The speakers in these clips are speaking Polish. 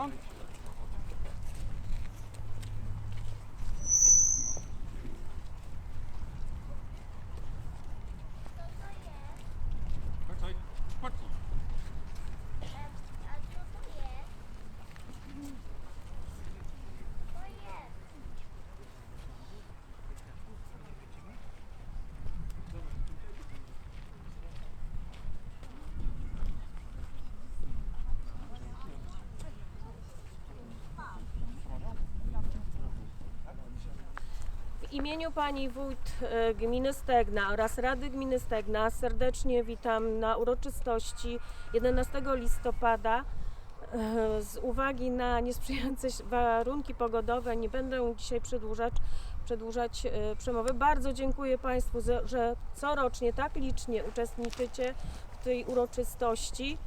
Front. W imieniu pani wójt e, gminy Stegna oraz Rady Gminy Stegna serdecznie witam na uroczystości 11 listopada. E, Z uwagi na niesprzyjające warunki pogodowe nie będę dzisiaj przedłużać, przedłużać e, przemowy. Bardzo dziękuję Państwu, że corocznie tak licznie uczestniczycie w tej uroczystości.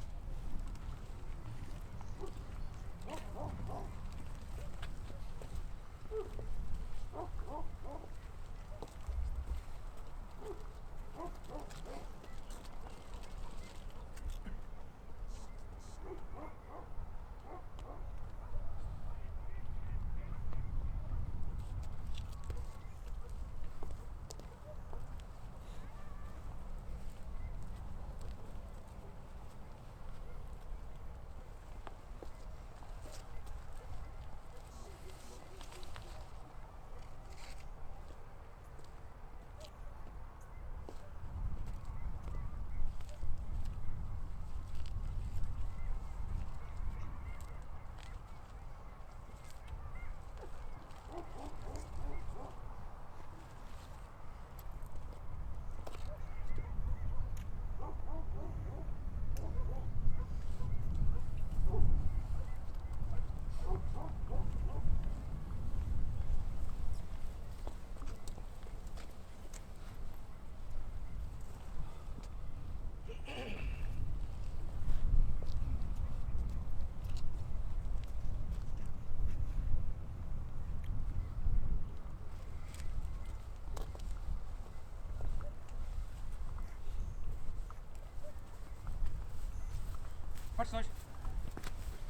Chodź coś.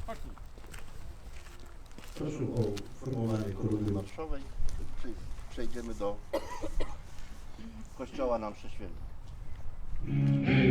Chodź tu. Proszę o formowanie korony marszowej. Czy przejdziemy do kościoła nam prześwięta. Dzisiaj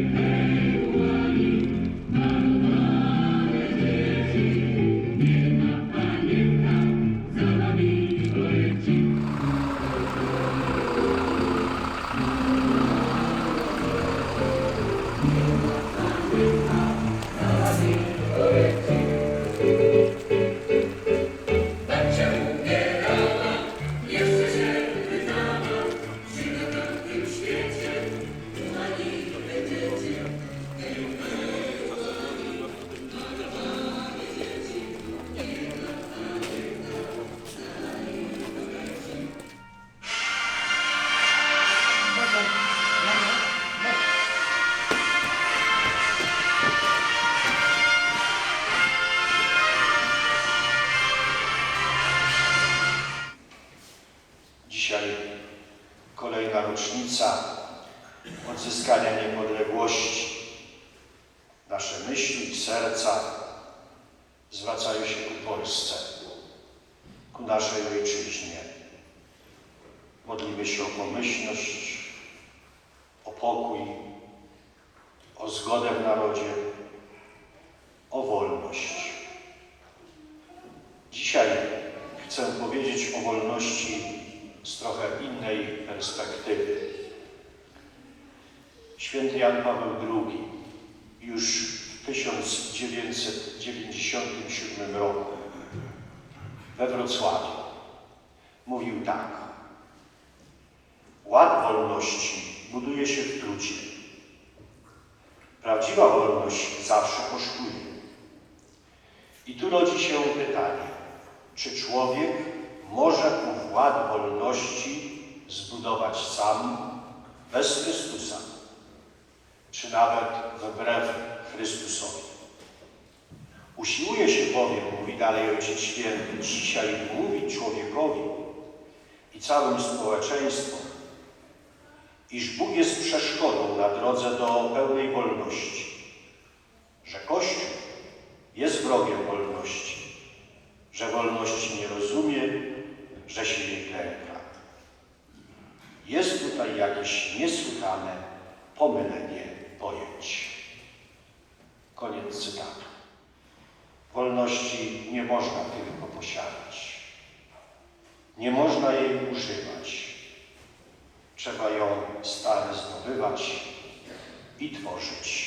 rocznica odzyskania niepodległości. Nasze myśli i serca zwracają się ku Polsce, ku naszej ojczyźnie. Modlimy się o pomyślność, o pokój, o zgodę w narodzie, o wolność. Dzisiaj chcę powiedzieć o wolności z trochę innej perspektywy. Święty Jan Paweł II już w 1997 roku we Wrocławiu mówił tak. Ład wolności buduje się w trudzie. Prawdziwa wolność zawsze kosztuje. I tu rodzi się pytanie, czy człowiek może ład wolności zbudować sam, bez Chrystusa, czy nawet wbrew Chrystusowi. Usiłuje się bowiem, mówi dalej Ojciec Święty, dzisiaj mówić człowiekowi i całym społeczeństwom, iż Bóg jest przeszkodą na drodze do pełnej wolności, że Kościół jest wrogiem wolności, że wolności nie rozumie, że się jej lęka. Jest tutaj jakieś niesłychane pomylenie pojęć. Koniec cytatu. Wolności nie można tylko posiadać. Nie można jej używać. Trzeba ją stale zdobywać i tworzyć.